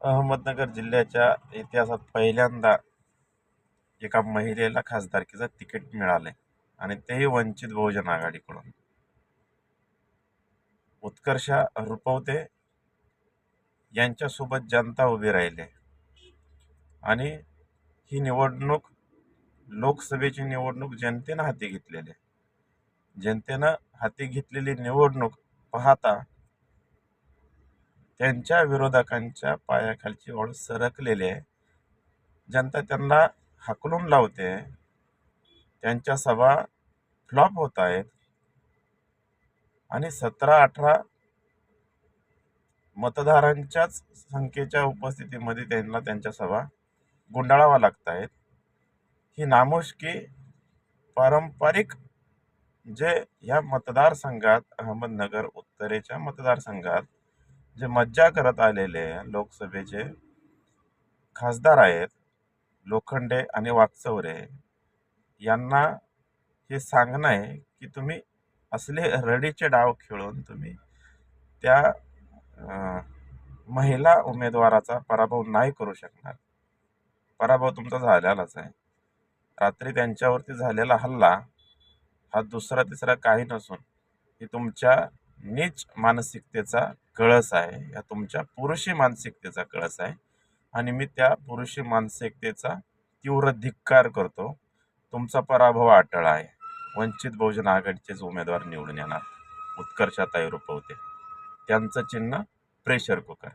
अहमदनगर जिल्ह्याच्या इतिहासात पहिल्यांदा एका महिलेला खासदारकीचं तिकीट मिळाले आणि तेही वंचित बहुजन आघाडीकडून. उत्कर्षा रुपवते यांच्यासोबत जनता उभी राहिली. आणि ही निवडणूक लोकसभेची निवडणूक जनतेनं हाती घेतलेली आहे. जनतेनं हाती घेतलेली निवडणूक पाहता त्यांच्या विरोधकांच्या पायाखालची ओळ सरकलेली आहे. जनता त्यांना हाकलून लावते. त्यांच्या सभा फ्लॉप होत आहेत. आणि सतरा अठरा मतदारांच्याच संख्येच्या उपस्थितीमध्ये त्यांना त्यांच्या सभा गुंडाळावा लागत आहेत. ही नामुष्की पारंपरिक जे ह्या मतदारसंघात अहमदनगर उत्तरेच्या मतदारसंघात जे मज्जा करत आलेले लोकसभेचे खासदार आहेत लोखंडे आणि वाकचौरे यांना हे सांगणं आहे की तुम्ही असले रडीचे डाव खेळून तुम्ही त्या महिला उमेदवाराचा पराभव नाही करू शकणार. पराभव तुमचा झालेलाच आहे. रात्री त्यांच्यावरती झालेला हल्ला हा दुसरा तिसरा काही नसून ही तुमच्या नीच मानसिकतेचा कळस आहे या तुमच्या पुरुषी मानसिकतेचा कळस आहे. आणि मी त्या पुरुषी मानसिकतेचा तीव्र धिक्कार करतो. तुमचा पराभव अटळ आहे. वंचित बहुजन आघाडीचेच उमेदवार निवडून येणार. उत्कर्षाताई रुपवते. त्यांचं चिन्ह प्रेशर कुकर.